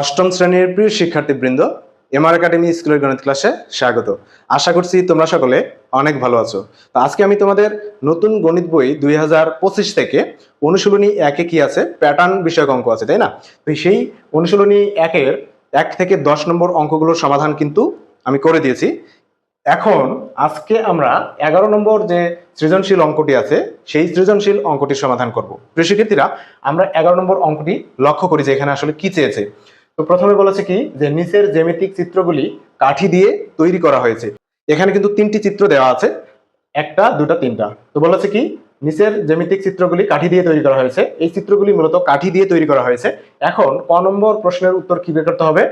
অষ্টম শ্রেণির প্রিয় শিক্ষার্থীবৃন্দ এমআর একাডেমি স্কুলের গণিত ক্লাসে স্বাগত। আশা করছি তোমরা সকলে অনেক ভালো আছো। তো আজকে আমি তোমাদের নতুন গণিত বই দুই হাজার পঁচিশ থেকে অনুশীলনী একে কি আছে প্যাটার্ন বিষয়ক অঙ্ক আছে, তাই না? তো সেই অনুশীলনী একের এক থেকে দশ নম্বর অঙ্কগুলোর সমাধান কিন্তু আমি করে দিয়েছি। এখন আজকে আমরা এগারো নম্বর যে সৃজনশীল অঙ্কটি আছে, সেই সৃজনশীল অঙ্কটির সমাধান করব। প্রিয় শিক্ষার্থীরা, আমরা এগারো নম্বর অঙ্কটি লক্ষ্য করি যে এখানে আসলে কি চেয়েছে। তো প্রথমে বলেছে কি যে নিচের জ্যামিতিক চিত্রগুলি কাঠি দিয়ে তৈরি করা হয়েছে। এখানে কিন্তু তিনটি চিত্র দেওয়া আছে, একটা, দুটা, তিনটা। তো বলেছে কি, নিচের জ্যামিতিক চিত্রগুলি কাঠি দিয়ে তৈরি করা হয়েছে। এই চিত্রগুলি মূলত কাঠি দিয়ে তৈরি করা হয়েছে। এখন ক নম্বর প্রশ্নের উত্তর কি বের করতে হবে?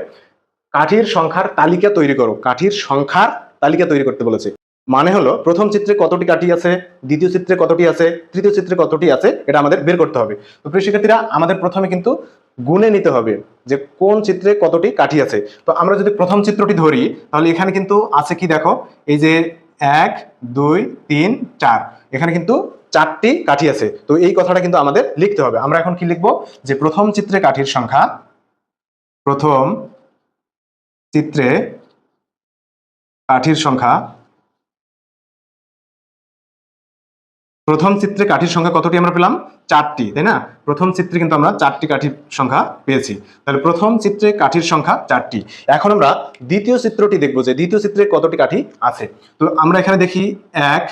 কাঠির সংখ্যার তালিকা তৈরি করো। কাঠির সংখ্যার তালিকা তৈরি করতে বলেছে। মানে হলো, প্রথম চিত্রে কতটি কাঠি আছে, দ্বিতীয় চিত্রে কতটি আছে, তৃতীয় চিত্রে কতটি আছে, এটা আমাদের বের করতে হবে। তো প্রিয় শিক্ষার্থীরা, আমাদের প্রথমে কিন্তু গুণে নিতে হবে যে কোন চিত্রে কতটি কাঠি আছে। তো আমরা যদি প্রথম চিত্রটি ধরি, তাহলে এখানে কিন্তু আছে কি দেখো? এই যে এক, দুই, তিন, চার। এখানে কিন্তু চারটি কাঠি আছে। তো এই কথাটা কিন্তু আমাদের লিখতে হবে। আমরা এখন কি লিখব? যে প্রথম চিত্রে কাঠির সংখ্যা, প্রথম চিত্রে কাঠির সংখ্যা প্রথম চিত্রে কাঠির সংখ্যা কতটি আমরা পেলাম? চারটি, তাই না? প্রথম চিত্রে কিন্তু আমরা চারটি কাঠির সংখ্যা পেয়েছি। তাহলে প্রথম চিত্রে কাঠির সংখ্যা চারটি। এখন আমরা দ্বিতীয় চিত্রটি দেখব যে দ্বিতীয় চিত্রে কতটি কাঠি আছে। তো আমরা এখানে দেখি এক,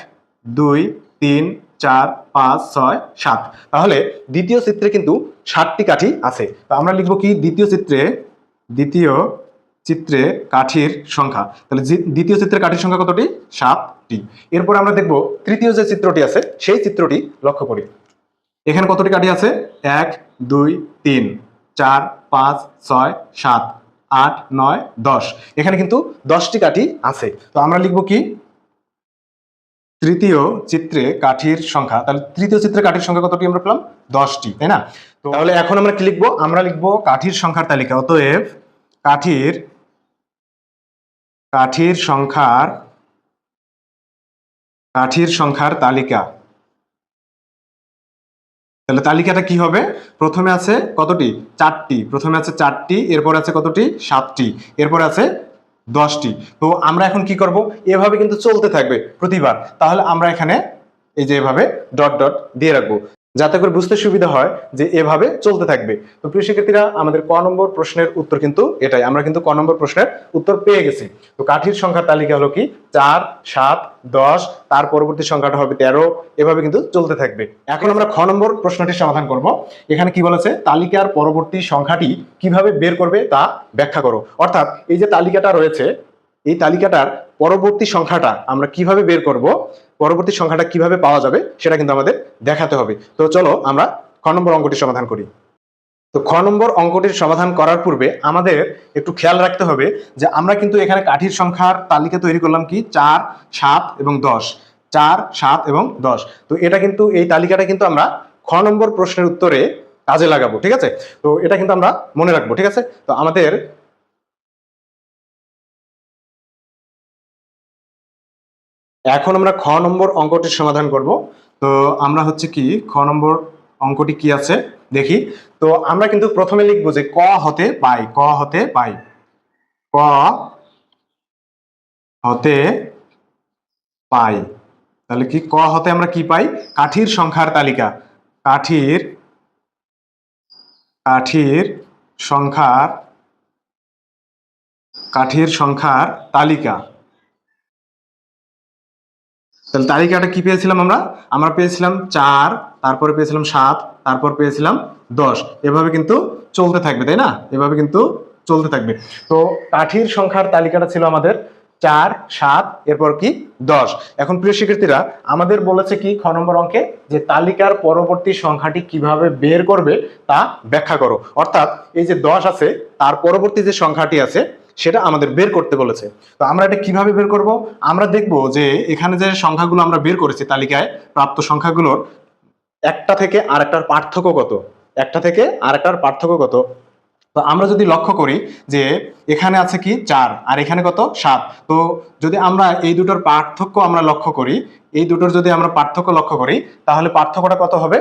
দুই, তিন, চার, পাঁচ, ছয়, সাত। তাহলে দ্বিতীয় চিত্রে কিন্তু ষাটটি কাঠি আছে। তো আমরা লিখব কি? দ্বিতীয় চিত্রে দ্বিতীয় চিত্রে কাঠির সংখ্যা। তাহলে দ্বিতীয় চিত্রে কাঠির সংখ্যা কতটি? সাতটি এরপর আমরা দেখব তৃতীয় যে চিত্রটি আছে, সেই চিত্রটি লক্ষ্য করি। এখানে কতটি কাঠি আছে? এক, দুই, তিন, চার, পাঁচ, ছয়, সাত, আট, নয়, দশ। এখানে কিন্তু দশটি কাঠি আছে। তো আমরা লিখব কি? তৃতীয় চিত্রে কাঠির সংখ্যা। তাহলে তৃতীয় চিত্রে কাঠির সংখ্যা কতটি আমরা পেলাম? দশটি, তাই না? তো তাহলে এখন আমরা কি লিখব? আমরা লিখব কাঠির সংখ্যার তালিকা। অতএব কাঠির কাঠির সংখ্যার কাঠির সংখ্যার তালিকা। তাহলে তালিকাটা কি হবে? প্রথমে আছে কতটি? চারটি। প্রথমে আছে চারটি, এরপর আছে কতটি? সাতটি, এরপর আছে দশটি। তো আমরা এখন কি করব? এভাবে কিন্তু চলতে থাকবে প্রতিবার। তাহলে আমরা এখানে এই যে এভাবে ডট ডট দিয়ে রাখব। যাতে করে বুঝতে সুবিধা হয় যে এভাবে চলতে থাকবে। তো প্রিয় শিক্ষার্থীরা, আমাদের ক নম্বর প্রশ্নের উত্তর কিন্তু এটাই। আমরা কিন্তু ক নম্বর প্রশ্নের উত্তর পেয়ে গেছি। তো কাঠির সংখ্যার তালিকা হলো কি? চার, সাত, দশ, তার পরবর্তী সংখ্যাটা হবে তেরো। এভাবে কিন্তু চলতে থাকবে। এখন আমরা খ নম্বর প্রশ্নটির সমাধান করব। এখানে কি বলেছে? তালিকার পরবর্তী সংখ্যাটি কীভাবে বের করবে তা ব্যাখ্যা করো। অর্থাৎ এই যে তালিকাটা রয়েছে এই তালিকাটার পরবর্তী সংখ্যাটা আমরা কীভাবে বের করব, পরবর্তী সংখ্যাটা কীভাবে পাওয়া যাবে সেটা কিন্তু আমাদের দেখাতে হবে। তো চলো আমরা খ নম্বর অঙ্কটির সমাধান করি। তো খ নম্বর অঙ্কটির সমাধান করার পূর্বে আমাদের একটু খেয়াল রাখতে হবে যে আমরা কিন্তু এখানে কাঠির সংখ্যার তালিকা তৈরি করলাম কি? চার, সাত এবং দশ। চার, সাত এবং দশ। তো এটা কিন্তু, এই তালিকাটা কিন্তু আমরা খ নম্বর প্রশ্নের উত্তরে কাজে লাগাবো, ঠিক আছে? তো এটা কিন্তু আমরা মনে রাখব, ঠিক আছে? তো আমাদের এখন আমরা খ নম্বর অঙ্কটির সমাধান করব। তো আমরা হচ্ছে কি, খ নম্বর অঙ্কটি কি আছে? দেখি। তো আমরা কিন্তু প্রথমে লিখব যে ক হতে পাই, ক হতে পাই। ক হতে পাই। তাহলে কি ক হতে আমরা কি পাই? কাঠির সংখ্যার তালিকা। কাঠির কাঠির সংখ্যার কাঠির সংখ্যার তালিকা। তাহলে তালিকাটা কি পেয়েছিলাম আমরা? আমরা পেয়েছিলাম চার, তারপরে পেয়েছিলাম সাত, তারপর পেয়েছিলাম দশ। এভাবে কিন্তু চলতে থাকবে, তাই না? এভাবে কিন্তু চলতে থাকবে। তো কাঠির সংখ্যার তালিকাটা ছিল আমাদের চার, সাত, এরপর কি দশ। এখন প্রিয় শিক্ষার্থীরা, আমাদের বলেছে কি খ নম্বর অঙ্কে যে তালিকার পরবর্তী সংখ্যাটি কীভাবে বের করবে তা ব্যাখ্যা করো। অর্থাৎ এই যে দশ আছে, তার পরবর্তী যে সংখ্যাটি আছে সেটা আমাদের বের করতে বলেছে। তো আমরা এটা কীভাবে বের করব? আমরা দেখব যে এখানে যে সংখ্যাগুলো আমরা বের করেছি তালিকায় প্রাপ্ত সংখ্যাগুলোর, একটা থেকে আর একটার পার্থক্য কত? একটা থেকে আরেকটার পার্থক্য কত? তো আমরা যদি লক্ষ্য করি যে এখানে আছে কি? চার, আর এখানে কত? সাত। তো যদি আমরা এই দুটোর পার্থক্য আমরা লক্ষ্য করি, এই দুটোর যদি আমরা পার্থক্য লক্ষ্য করি, তাহলে পার্থক্যটা কত হবে?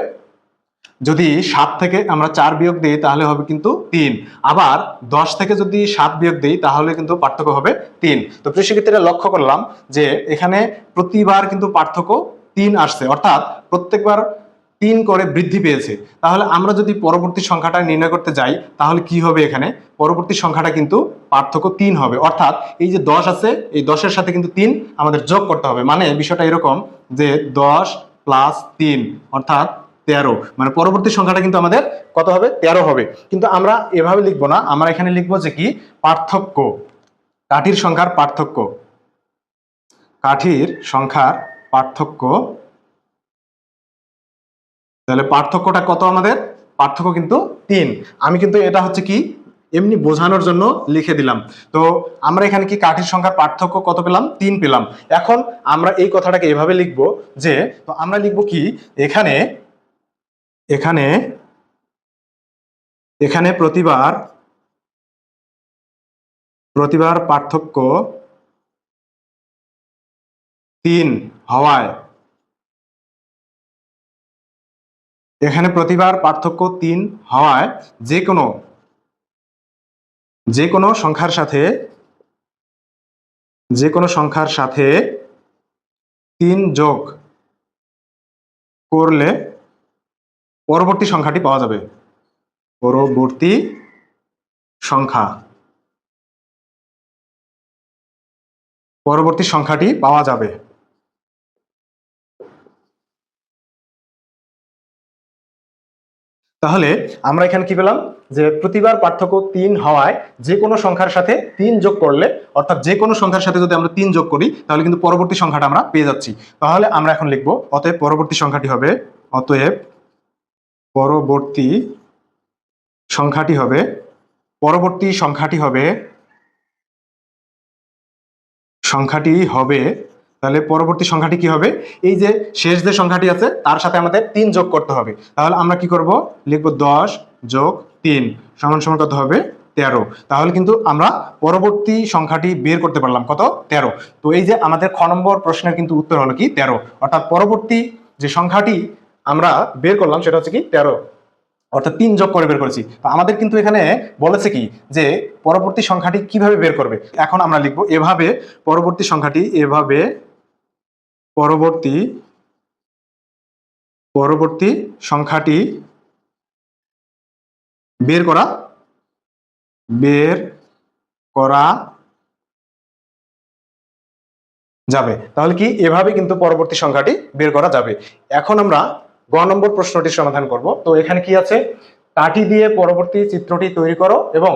যদি সাত থেকে আমরা চার বিয়োগ দিই, তাহলে হবে কিন্তু তিন। আবার দশ থেকে যদি সাত বিয়োগ দিই, তাহলে কিন্তু পার্থক্য হবে তিন। তো শিক্ষার্থীরা লক্ষ্য করলাম যে এখানে প্রতিবার কিন্তু পার্থক্য তিন আসছে। অর্থাৎ প্রত্যেকবার তিন করে বৃদ্ধি পেয়েছে। তাহলে আমরা যদি পরবর্তী সংখ্যাটা নির্ণয় করতে যাই, তাহলে কি হবে এখানে? পরবর্তী সংখ্যাটা কিন্তু পার্থক্য তিন হবে। অর্থাৎ এই যে দশ আছে, এই দশের সাথে কিন্তু তিন আমাদের যোগ করতে হবে। মানে বিষয়টা এরকম যে দশ প্লাস তিন, অর্থাৎ তেরো। মানে পরবর্তী সংখ্যাটা কিন্তু আমাদের কত হবে? তেরো হবে। কিন্তু আমরা এভাবে লিখব না। আমরা এখানে লিখব যে কি? পার্থক্য। কাঠির সংখ্যার পার্থক্য। কাঠির সংখ্যার পার্থক্য। তাহলে পার্থক্যটা কত আমাদের? পার্থক্য কিন্তু তিন। আমি কিন্তু এটা হচ্ছে কি? এমনি বোঝানোর জন্য লিখে দিলাম। তো আমরা এখানে কি কাঠির সংখ্যার পার্থক্য কত পেলাম? তিন পেলাম। এখন আমরা এই কথাটাকে এভাবে লিখব যে, তো আমরা লিখব কি? এখানে এখানে এখানে প্রতিবার প্রতিবার পার্থক্য তিন হওয়ায়। এখানে প্রতিবার পার্থক্য তিন হওয়ায় যে কোনো যে কোনো সংখ্যার সাথে, যে কোনো সংখ্যার সাথে তিন যোগ করলে পরবর্তী সংখ্যাটি পাওয়া যাবে। পরবর্তী সংখ্যা। পরবর্তী সংখ্যাটি পাওয়া যাবে। তাহলে আমরা এখানে কি পেলাম? যে প্রতিবার পার্থক্য তিন হওয়ায় যে কোনো সংখ্যার সাথে তিন যোগ করলে, অর্থাৎ যে কোনো সংখ্যার সাথে যদি আমরা তিন যোগ করি, তাহলে কিন্তু পরবর্তী সংখ্যাটা আমরা পেয়ে যাচ্ছি। তাহলে আমরা এখন লিখব, অতএব পরবর্তী সংখ্যাটি হবে, অতএব পরবর্তী সংখ্যাটি হবে, পরবর্তী সংখ্যাটি হবে সংখ্যাটি হবে, তাহলে পরবর্তী সংখ্যাটি কি হবে? এই যে শেষ যে সংখ্যাটি আছে, তার সাথে আমাদের তিন যোগ করতে হবে। তাহলে আমরা কি করব? লিখব দশ যোগ তিন, সমান সমান কত হবে? তেরো। তাহলে কিন্তু আমরা পরবর্তী সংখ্যাটি বের করতে পারলাম। কত? তেরো। তো এই যে আমাদের খ নম্বর প্রশ্নের কিন্তু উত্তর হলো কি? তেরো। অর্থাৎ পরবর্তী যে সংখ্যাটি আমরা বের করলাম, সেটা হচ্ছে কি, তেরো। অর্থাৎ তিন যোগ করে বের করেছি। তো আমাদের কিন্তু এখানে বলেছে কি, যে পরবর্তী সংখ্যাটি কীভাবে বের করবে? এখন আমরা লিখব, এভাবে পরবর্তী সংখ্যাটি, এভাবে পরবর্তী পরবর্তী সংখ্যাটি বের করা বের করা যাবে। তাহলে কি, এভাবে কিন্তু পরবর্তী সংখ্যাটি বের করা যাবে। এখন আমরা গ নম্বর প্রশ্নটির সমাধান করব। তো এখানে কি আছে? কাঠি দিয়ে পরবর্তী চিত্রটি তৈরি করো এবং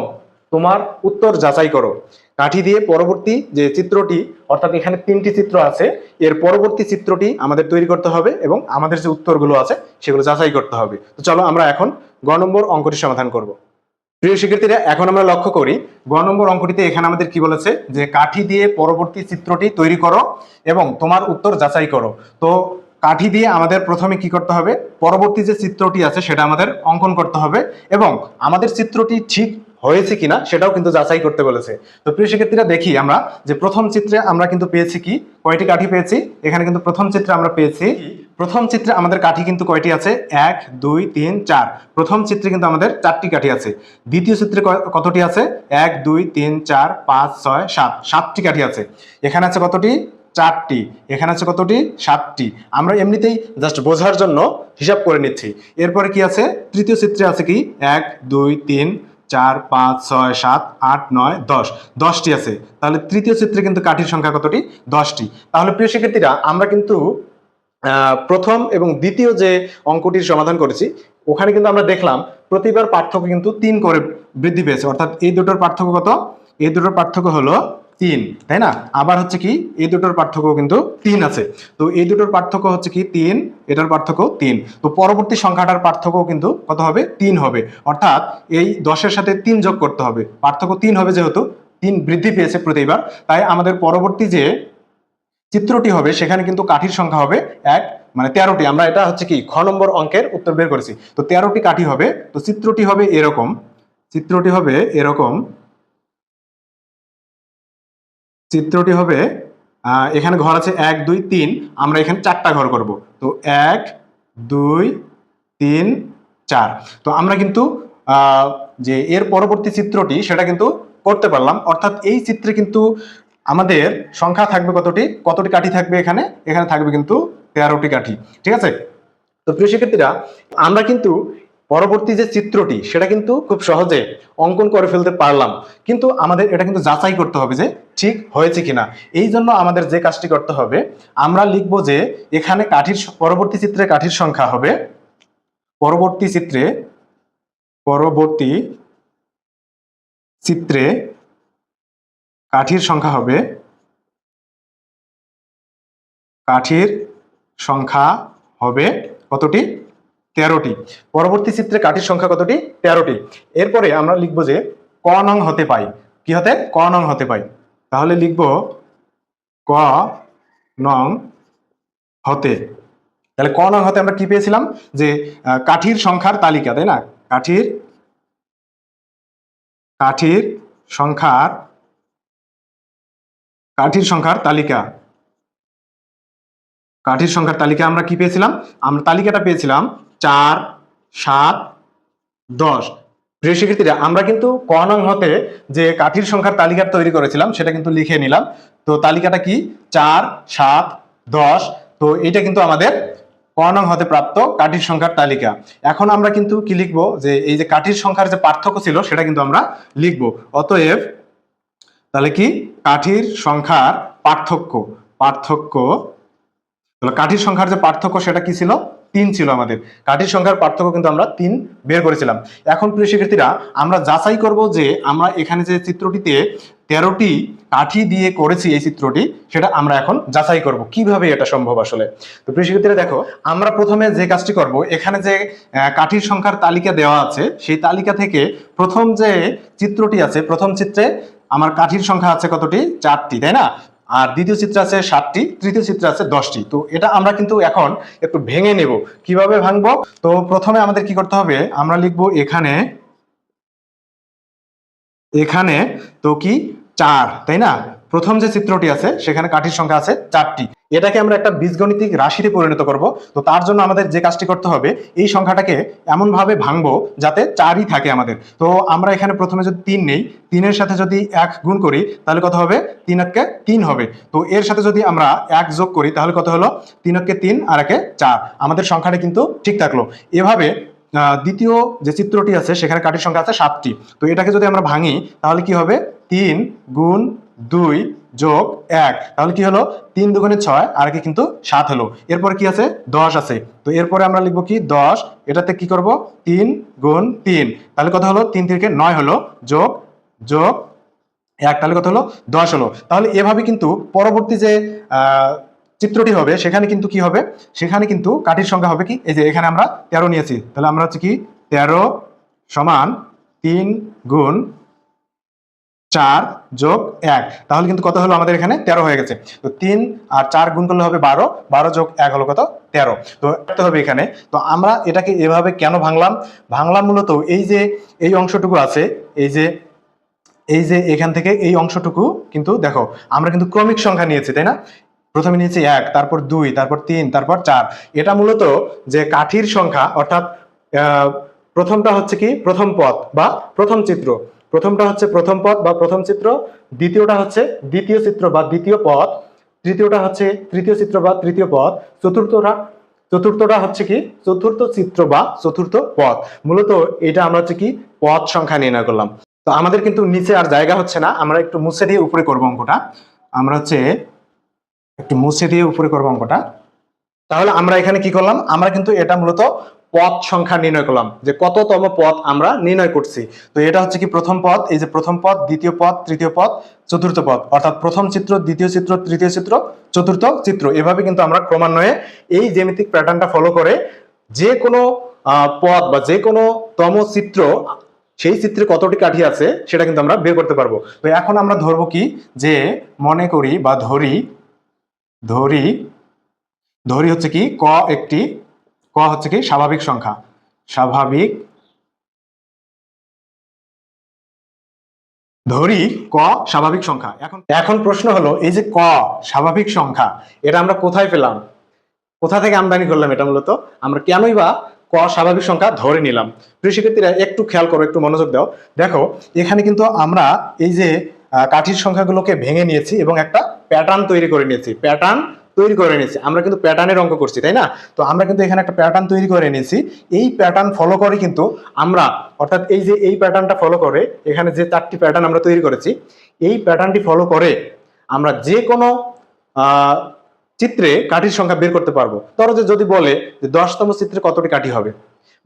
তোমার উত্তর যাচাই করো। কাঠি দিয়ে পরবর্তী যে চিত্রটি, অর্থাৎ এখানে তিনটি চিত্র আছে, এর পরবর্তী চিত্রটি আমাদের তৈরি করতে হবে এবং আমাদের যে উত্তরগুলো আছে, সেগুলো যাচাই করতে হবে। তো চলো আমরা এখন গ নম্বর অঙ্কটি সমাধান করব। প্রিয় শিক্ষার্থীরা, এখন আমরা লক্ষ্য করি, গ নম্বর অঙ্কটিতে এখানে আমাদের কি বলেছে? যে কাঠি দিয়ে পরবর্তী চিত্রটি তৈরি করো এবং তোমার উত্তর যাচাই করো। তো কাঠি দিয়ে আমাদের প্রথমে কি করতে হবে? পরবর্তী যে চিত্রটি আছে সেটা আমাদের অঙ্কন করতে হবে এবং আমাদের চিত্রটি ঠিক হয়েছে কিনা সেটাও কিন্তু যাচাই করতে বলেছে। তো প্রিয় শিক্ষার্থীরা, দেখি আমরা যে প্রথম চিত্রে আমরা কিন্তু পেয়েছি কি? কয়টি কাঠি পেয়েছি? এখানে কিন্তু প্রথম চিত্রে আমরা পেয়েছি প্রথম চিত্রে আমাদের কাঠি কিন্তু কয়টি আছে? এক, দুই, তিন, চার। প্রথম চিত্রে কিন্তু আমাদের চারটি কাঠি আছে। দ্বিতীয় চিত্রে কতটি আছে? এক, দুই, তিন, চার, পাঁচ, ছয়, সাত। সাতটি কাঠি আছে। এখানে আছে কতটি? চারটি। এখানে আছে কতটি? সাতটি। আমরা এমনিতেই জাস্ট বোঝার জন্য হিসাব করে নিচ্ছি। এরপরে কি আছে? তৃতীয় চিত্রে আছে কি? এক, দুই, তিন, চার, পাঁচ, ছয়, সাত, আট, নয়, দশ। দশটি আছে। তাহলে তৃতীয় চিত্রে কিন্তু কাঠির সংখ্যা কতটি? দশটি। তাহলে প্রিয় শিক্ষার্থীরা, আমরা কিন্তু প্রথম এবং দ্বিতীয় যে অঙ্কটির সমাধান করেছি, ওখানে কিন্তু আমরা দেখলাম প্রতিবার পার্থক্য কিন্তু তিন করে বৃদ্ধি পেয়েছে। অর্থাৎ এই দুটোর পার্থক্য কত? এই দুটোর পার্থক্য হলো তিন, তাই না? আবার হচ্ছে কি, এই দুটোর পার্থক্য কিন্তু তিন আছে। তো এই দুটোর পার্থক্য হচ্ছে কি তিন, এটার পার্থক্য তিন। তো পরবর্তী সংখ্যাটার পার্থক্য কিন্তু কত হবে? তিন হবে। অর্থাৎ এই দশের সাথে তিন যোগ করতে হবে। পার্থক্য তিন হবে যেহেতু, তিন বৃদ্ধি পেয়েছে প্রতিবার তাই আমাদের পরবর্তী যে চিত্রটি হবে, সেখানে কিন্তু কাঠির সংখ্যা হবে এক মানে তেরোটি। আমরা এটা হচ্ছে কি, খ নম্বর অঙ্কের উত্তর বের করেছি। তো তেরোটি কাঠি হবে। তো চিত্রটি হবে এরকম, চিত্রটি হবে এরকম চিত্রটি হবে এখানে ঘর আছে এক, দুই, তিন। আমরা এখানে চারটা ঘর করব। তো এক, দুই, তিন, চার। তো আমরা কিন্তু যে এর পরবর্তী চিত্রটি সেটা কিন্তু করতে পারলাম। অর্থাৎ এই চিত্রে কিন্তু আমাদের সংখ্যা থাকবে কতটি? কতটি কাঠি থাকবে এখানে? এখানে থাকবে কিন্তু তেরোটি কাঠি। ঠিক আছে? তো প্রিয় শিক্ষার্থীরা, আমরা কিন্তু পরবর্তী যে চিত্রটি, সেটা কিন্তু খুব সহজে অঙ্কন করে ফেলতে পারলাম। কিন্তু আমাদের এটা কিন্তু যাচাই করতে হবে যে ঠিক হয়েছে কিনা। এই জন্য আমাদের যে কাজটি করতে হবে, আমরা লিখব যে এখানে কাঠির পরবর্তী চিত্রে কাঠির সংখ্যা হবে, পরবর্তী চিত্রে পরবর্তী চিত্রে কাঠির সংখ্যা হবে, কাঠির সংখ্যা হবে কতটি? তেরোটি। পরবর্তী চিত্রে কাঠির সংখ্যা কতটি? তেরোটি। এরপরে আমরা লিখব যে ক নং হতে পাই। কি হতে? ক নং হতে পাই। তাহলে লিখব ক নং হতে। তাহলে ক নং হতে আমরা কি পেয়েছিলাম? যে কাঠির সংখ্যার তালিকা, তাই না? কাঠির কাঠির সংখ্যার কাঠির সংখ্যার তালিকা। কাঠির সংখ্যার তালিকা আমরা কি পেয়েছিলাম? আমরা তালিকাটা পেয়েছিলাম চার, সাত, দশ। প্রিয় শিক্ষার্থীরা, আমরা কিন্তু ক নং হতে যে কাঠির সংখ্যার তালিকা তৈরি করেছিলাম, সেটা কিন্তু লিখে নিলাম। তো তালিকাটা কি? চার, সাত, দশ। তো এটা কিন্তু আমাদের ক নং হতে প্রাপ্ত কাঠির সংখ্যার তালিকা। এখন আমরা কিন্তু কি লিখব? যে এই যে কাঠির সংখ্যার যে পার্থক্য ছিল, সেটা কিন্তু আমরা লিখব। অতএব, তাহলে কি? কাঠির সংখ্যার পার্থক্য। পার্থক্য, তাহলে কাঠির সংখ্যার যে পার্থক্য, সেটা কি ছিল? তিন ছিল আমাদের। কাঠির সংখ্যার পার্থক্য কিন্তু আমরা তিন বের করেছিলাম। এখন প্রিয় শিক্ষার্থীরা, আমরা যাচাই করব যে আমরা এখানে যে চিত্রটিতে তেরোটি কাঠি দিয়ে করেছি এই চিত্রটি, সেটা আমরা এখন যাচাই করব। কীভাবে এটা সম্ভব আসলে? তো প্রিয় শিক্ষার্থীরা, দেখো, আমরা প্রথমে যে কাজটি করব, এখানে যে কাঠির সংখ্যার তালিকা দেওয়া আছে, সেই তালিকা থেকে প্রথম যে চিত্রটি আছে, প্রথম চিত্রে আমার কাঠির সংখ্যা আছে কতটি? চারটি, তাই না? আর দ্বিতীয় চিত্র আছে সাতটি, তৃতীয় চিত্র আছে দশটি। তো এটা আমরা কিন্তু এখন একটু ভেঙে নেব। কীভাবে ভাঙবো? তো প্রথমে আমাদের কি করতে হবে? আমরা লিখব এখানে এখানে তো কি? চার, তাই না? প্রথম যে চিত্রটি আছে, সেখানে কাঠির সংখ্যা আছে চারটি। এটাকে আমরা একটা বীজগণিতিক রাশিতে পরিণত করব। তো তার জন্য আমাদের যে কাজটি করতে হবে, এই সংখ্যাটাকে এমন ভাবে ভাঙবো যাতে চারই থাকে আমাদের। তো আমরা এখানে প্রথমে যদি তিন নেই, তিনের সাথে যদি এক গুণ করি, তাহলে কত হবে? তিন একে তিন হবে। তো এর সাথে যদি আমরা এক যোগ করি, তাহলে কত হলো? তিন একে তিন, আর একে চার। আমাদের সংখ্যাটা কিন্তু ঠিক থাকল। এভাবে দ্বিতীয় যে চিত্রটি আছে, সেখানে কাঠির সংখ্যা আছে সাতটি। তো এটাকে যদি আমরা ভাঙি, তাহলে কি হবে? তিন গুণ দুই যোগ এক। তাহলে কি হলো? তিন দুগুণে ছয়, আর কি কিন্তু সাত হলো। এরপর কি আছে? দশ আছে। তো এরপরে আমরা লিখব কি? দশ। এটাতে কি করব? তিন গুণ তিন। তাহলে কথা হলো? তিন থেকে নয় হলো। যোগ যোগ এক। তাহলে কথা হলো? দশ হলো। তাহলে এভাবে কিন্তু পরবর্তী যে চিত্রটি হবে, সেখানে কিন্তু কি হবে? সেখানে কিন্তু কাঠির সংখ্যা হবে কি? এই যে এখানে আমরা তেরো নিয়েছি। তাহলে আমরা হচ্ছে কি? তেরো সমান তিন গুণ চার যোগ এক। তাহলে কিন্তু কত হলো আমাদের এখানে? তেরো হয়ে গেছে। তো তিন আর চার গুণ করলে হবে বারো। বারো যোগ এক হলো কত? তেরো। তো একটা হবে এখানে। তো আমরা এটাকে এভাবে কেন ভাঙলাম? ভাঙলাম মূলত এই যে, এই অংশটুকু আছে, এই যে এই যে এখান থেকে এই অংশটুকু কিন্তু দেখো, আমরা কিন্তু ক্রমিক সংখ্যা নিয়েছি, তাই না? প্রথমে নিয়েছি এক, তারপর দুই, তারপর তিন, তারপর চার। এটা মূলত যে কাঠির সংখ্যা, অর্থাৎ প্রথমটা হচ্ছে কি? প্রথম পথ বা প্রথম চিত্র। প্রথমটা হচ্ছে প্রথম পদ বা প্রথম চিত্র, দ্বিতীয়টা হচ্ছে দ্বিতীয় চিত্র বা দ্বিতীয় পদ, তৃতীয়টা হচ্ছে তৃতীয় চিত্র বা তৃতীয় পদ, চতুর্থটা চতুর্থটা হচ্ছে কি? চতুর্থ চিত্র বা চতুর্থ পদ। মূলত এটা আমরা হচ্ছে কি? পদ সংখ্যা নির্ণয় করলাম। তো আমাদের কিন্তু নিচে আর জায়গা হচ্ছে না, আমরা একটু মুছে দিয়ে উপরে করব অঙ্কটা। আমরা হচ্ছে একটু মুছে দিয়ে উপরে করব অঙ্কটা। তাহলে আমরা এখানে কি করলাম? আমরা কিন্তু এটা মূলত পদ সংখ্যা নির্ণয় করলাম, যে কততম পদ আমরা নির্ণয় করছি। তো এটা হচ্ছে কি প্রথম পদ এই যে প্রথম পদ দ্বিতীয় পদ তৃতীয় পদ চতুর্থ পদ অর্থাৎ প্রথম চিত্র, দ্বিতীয় চিত্র, তৃতীয় চিত্র, চতুর্থ চিত্র। এভাবে কিন্তু আমরা ক্রমান্বয়ে এই জ্যামিতিক প্যাটার্নটা ফলো করে যে কোনো পদ বা যে কোনো তম চিত্র, সেই চিত্রে কতটি কাঠি আছে, সেটা কিন্তু আমরা বের করতে পারব। তো এখন আমরা ধরবো কি, যে মনে করি বা ধরি ধরি ধরি হচ্ছে কি, ক একটি ক হচ্ছে কি? স্বাভাবিক সংখ্যা। স্বাভাবিক ধরি ক স্বাভাবিক সংখ্যা। এখন এখন প্রশ্ন হলো, এই যে ক স্বাভাবিক সংখ্যা, এটা আমরা কোথায় পেলাম? কোথা থেকে আমদানি করলাম এটা মূলত? আমরা কেনই বা ক স্বাভাবিক সংখ্যা ধরে নিলাম? প্রিয় একটু খেয়াল করো, একটু মনোযোগ দাও। দেখো, এখানে কিন্তু আমরা এই যে কাঠির সংখ্যাগুলোকে ভেঙে নিয়েছি এবং একটা প্যাটার্ন তৈরি করে নিয়েছি। প্যাটার্ন তৈরি করে নিয়েছি। আমরা কিন্তু প্যাটার্নের অঙ্ক করছি, তাই না? তো আমরা কিন্তু এখানে একটা প্যাটার্ন তৈরি করে নিয়েছি। এই প্যাটার্ন ফলো করে কিন্তু আমরা, অর্থাৎ এই যে এই প্যাটার্নটা ফলো করে, এখানে যে চারটি প্যাটার্ন আমরা তৈরি করেছি, এই প্যাটার্নটি ফলো করে আমরা যে কোনো চিত্রে কাঠির সংখ্যা বের করতে পারব। ধরো যে যদি বলে যে দশতম চিত্রে কতটি কাঠি হবে?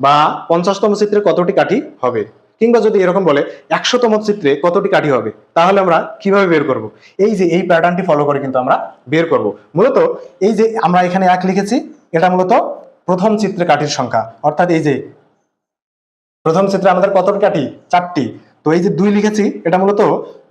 বা পঞ্চাশতম চিত্রে কতটি কাঠি হবে? কিংবা যদি এরকম বলে একশোতম চিত্রে কতটি কাঠি হবে, তাহলে আমরা কীভাবে বের করব? এই যে এই প্যাটার্নটি ফলো করে কিন্তু আমরা বের করব। মূলত এই যে আমরা এখানে এক লিখেছি, এটা মূলত প্রথম চিত্রে কাঠির সংখ্যা। অর্থাৎ এই যে প্রথম চিত্রে আমাদের কতটি কাঠি? চারটি। তো এই যে দুই লিখেছি, এটা মূলত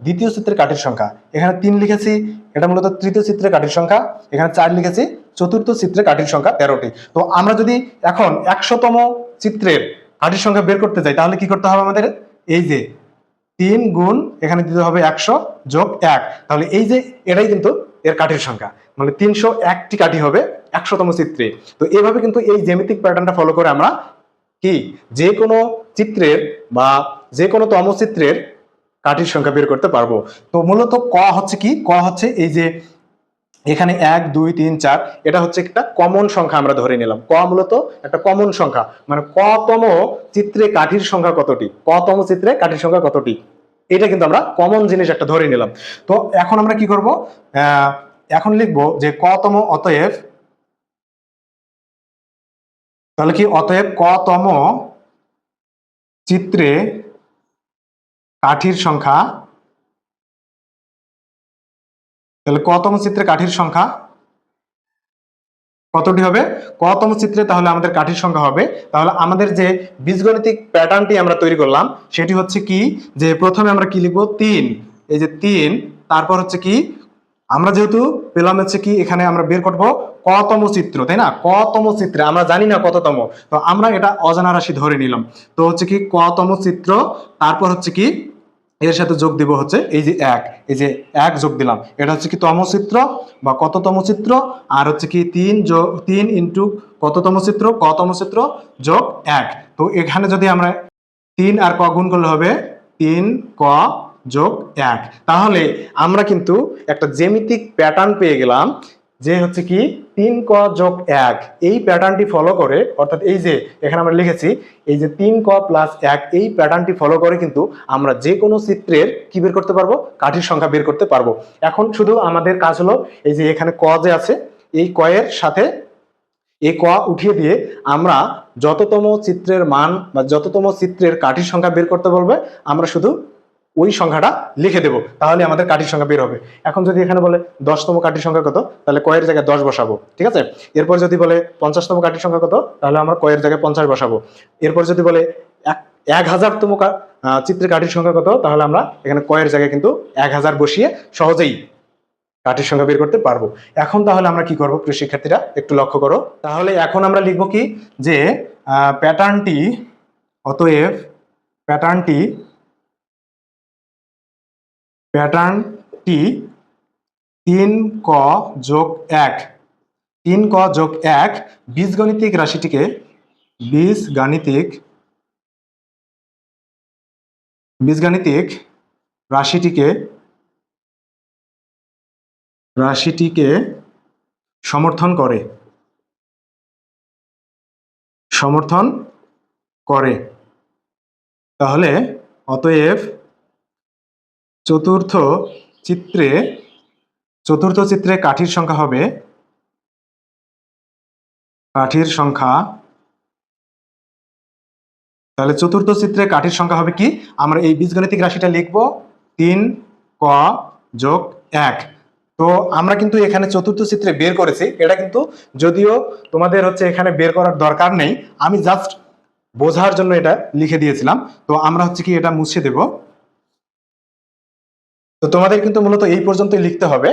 দ্বিতীয় চিত্রের কাঠির সংখ্যা। এখানে তিন লিখেছি, এটা মূলত তৃতীয় চিত্রের কাঠির সংখ্যা। এখানে চার লিখেছি, চতুর্থ চিত্রের কাঠির সংখ্যা তেরোটি। তো আমরা যদি এখন একশোতম চিত্রের কাঠির সংখ্যা বের করতে চাই, তাহলে কি করতে হবে আমাদের? এই যে তিন গুণ এখানে দিতে হবে একশো যোগ এক। তাহলে এই যে এটাই কিন্তু এর কাঠির সংখ্যা। মানে তিনশো একটি কাঠি হবে একশোতম চিত্রে। তো এইভাবে কিন্তু এই জ্যামিতিক প্যাটার্নটা ফলো করে আমরা কি? যে কোনো চিত্রের বা যে কোনো তমচিত্রের কাঠির সংখ্যা বের করতে পারব। তো মূলত ক হচ্ছে কি? ক হচ্ছে এই যে এখানে এক, দুই, তিন, চার, এটা হচ্ছে একটা কমন সংখ্যা আমরা ধরে নিলাম। ক মূলত একটা কমন সংখ্যা। মানে কতম চিত্রে কাঠির সংখ্যা কতটি? কতম চিত্রে কাঠির সংখ্যা কতটি? এটা কিন্তু আমরা কমন জিনিস একটা ধরে নিলাম। তো এখন আমরা কি করব? এখন লিখব যে কতম অতএব তাহলে কি অতএব কতম চিত্রে কাঠির সংখ্যা তাহলে কতম চিত্রে কাঠির সংখ্যা কতটি হবে? কতম চিত্রে তাহলে আমাদের কাঠির সংখ্যা হবে। তাহলে আমাদের যে বীজগণিতিক প্যাটার্নটি আমরা তৈরি করলাম, সেটি হচ্ছে কি? যে প্রথমে আমরা কি লিখব? তিন। এই যে তিন, তারপর হচ্ছে কি? আমরা যেহেতু পেলাম হচ্ছে কি? এখানে আমরা বের করব কতম চিত্র, তাই না? কতম চিত্রে, আমরা জানি না কততম, তো আমরা এটা অজানা রাশি ধরে নিলাম। তো হচ্ছে কি কতম চিত্র, তারপর হচ্ছে কি এর সাথে যোগ দিব হচ্ছে এই যে এক, এই যে এক যোগ দিলাম। এটা হচ্ছে কি তমচিত্র বা কততম চিত্র আর হচ্ছে কি তিন যোগ তিন ইন্টু কততম চিত্র কতম চিত্র যোগ এক। তো এখানে যদি আমরা তিন আর ক গুণ করলে হবে তিন ক যোগ এক। তাহলে আমরা কিন্তু একটা জ্যামিতিক প্যাটার্ন পেয়ে গেলাম যে হচ্ছে কি তিন ক যোগ এক, এই প্যাটার্নটি ফলো করে, অর্থাৎ এই যে এখানে আমরা লিখেছি, এই যে তিন ক প্লাস এক, এই প্যাটার্নটি ফলো করে কিন্তু আমরা যে কোনো চিত্রের কি বের করতে পারব? কাঠির সংখ্যা বের করতে পারব। এখন শুধু আমাদের কাজ হলো, এই যে এখানে ক যে আছে, এই কয়ের সাথে এই ক উঠিয়ে দিয়ে আমরা যততম চিত্রের মান বা যততম চিত্রের কাঠির সংখ্যা বের করতে বলবে, আমরা শুধু ওই সংখ্যাটা লিখে দেবো, তাহলে আমাদের কাঠির সংখ্যা বের হবে। এখন যদি এখানে বলে দশতম কাঠির সংখ্যা কত, তাহলে কয়ের জায়গায় দশ বসাবো, ঠিক আছে? এরপর যদি বলে পঞ্চাশতম কাঠির সংখ্যা কত, তাহলে আমরা কয়ের জায়গায় পঞ্চাশ বসাবো। এরপর যদি বলে এক হাজারতম চিত্রের কাঠির সংখ্যা কত, তাহলে আমরা এখানে কয়ের জায়গায় কিন্তু এক হাজার বসিয়ে সহজেই কাঠির সংখ্যা বের করতে পারব। এখন তাহলে আমরা কি করব, প্রিয় শিক্ষার্থীরা, একটু লক্ষ্য করো। তাহলে এখন আমরা লিখব কি যে প্যাটার্নটি অতএব প্যাটার্নটি প্যাটার্নটি তিন ক যোগ এক। তিন ক যোগ এক বীজগণিতিক রাশিটিকে বীজগাণিতিক বীজগাণিতিক রাশিটিকে রাশিটিকে সমর্থন করে। সমর্থন করে। তাহলে অতএব চতুর্থ চিত্রে চতুর্থ চিত্রে কাঠির সংখ্যা হবে, কাঠির সংখ্যা, তাহলে চতুর্থ চিত্রে কাঠির সংখ্যা হবে কি? আমরা এই বীজগণিতিক রাশিটা লিখব, তিন, ক যোগ এক। তো আমরা কিন্তু এখানে চতুর্থ চিত্রে বের করেছি, এটা কিন্তু যদিও তোমাদের হচ্ছে এখানে বের করার দরকার নেই, আমি জাস্ট বোঝার জন্য এটা লিখে দিয়েছিলাম। তো আমরা হচ্ছে কি এটা মুছে দেব। তো তোমাদের কিন্তু মূলত এই পর্যন্তই লিখতে হবে।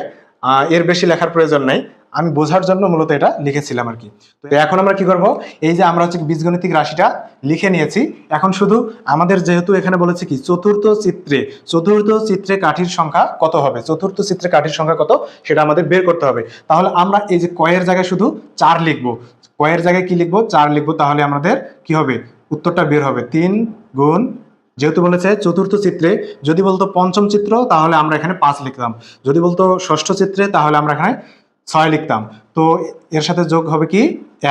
এর বেশি লেখার প্রয়োজন নেই। আমি বোঝার জন্য মূলত এটা লিখেছিলাম আর কি। তো এখন আমরা কি করব? এই যে আমরা হচ্ছে বীজগণিতিক রাশিটা লিখে নিয়েছি। এখন শুধু আমাদের যেহেতু এখানে বলেছে কি, চতুর্থ চিত্রে চতুর্থ চিত্রে কাঠির সংখ্যা কত হবে? চতুর্থ চিত্রে কাঠির সংখ্যা কত? সেটা আমাদের বের করতে হবে। তাহলে আমরা এই যে কয়ের জায়গায় শুধু চার লিখব। কয়ের জায়গায় কি লিখব? চার লিখব, তাহলে আমাদের কি হবে? উত্তরটা বের হবে। তিন গুণ যেহেতু বলেছে চতুর্থ চিত্রে যদি বলতো পঞ্চম চিত্র তাহলে আমরা এখানে পাঁচ লিখতাম। যদি বলতো ষষ্ঠ চিত্রে তাহলে আমরা এখানে ছয় লিখতাম। তো এর সাথে যোগ হবে কি?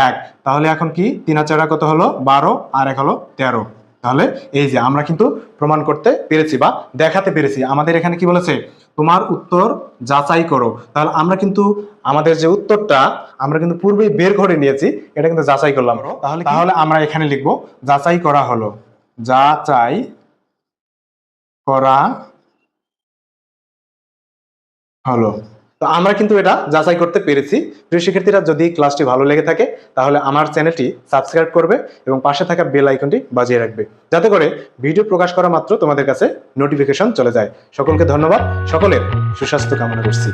এক। তাহলে এখন কি? তিন চারা কত হলো? বারো। আর এক হলো তেরো। তাহলে এই যে আমরা কিন্তু প্রমাণ করতে পেরেছি বা দেখাতে পেরেছি। আমাদের এখানে কি বলেছে? তোমার উত্তর যাচাই করো। তাহলে আমরা কিন্তু আমাদের যে উত্তরটা আমরা কিন্তু পূর্বেই বের করে নিয়েছি। এটা কিন্তু যাচাই করলাম। তাহলে তাহলে আমরা এখানে লিখব যাচাই করা হলো। যাচাই করা হলো তো আমরা কিন্তু এটা যাচাই করতে পেরেছি। প্রিয় শিক্ষার্থীরা, যদি ক্লাসটি ভালো লেগে থাকে, তাহলে আমার চ্যানেলটি সাবস্ক্রাইব করবে এবং পাশে থাকা বেল আইকনটি বাজিয়ে রাখবে। যাতে করে ভিডিও প্রকাশ করা মাত্র তোমাদের কাছে নোটিফিকেশন চলে যায়। সকলকে ধন্যবাদ। সকলের সুস্বাস্থ্য কামনা করছি।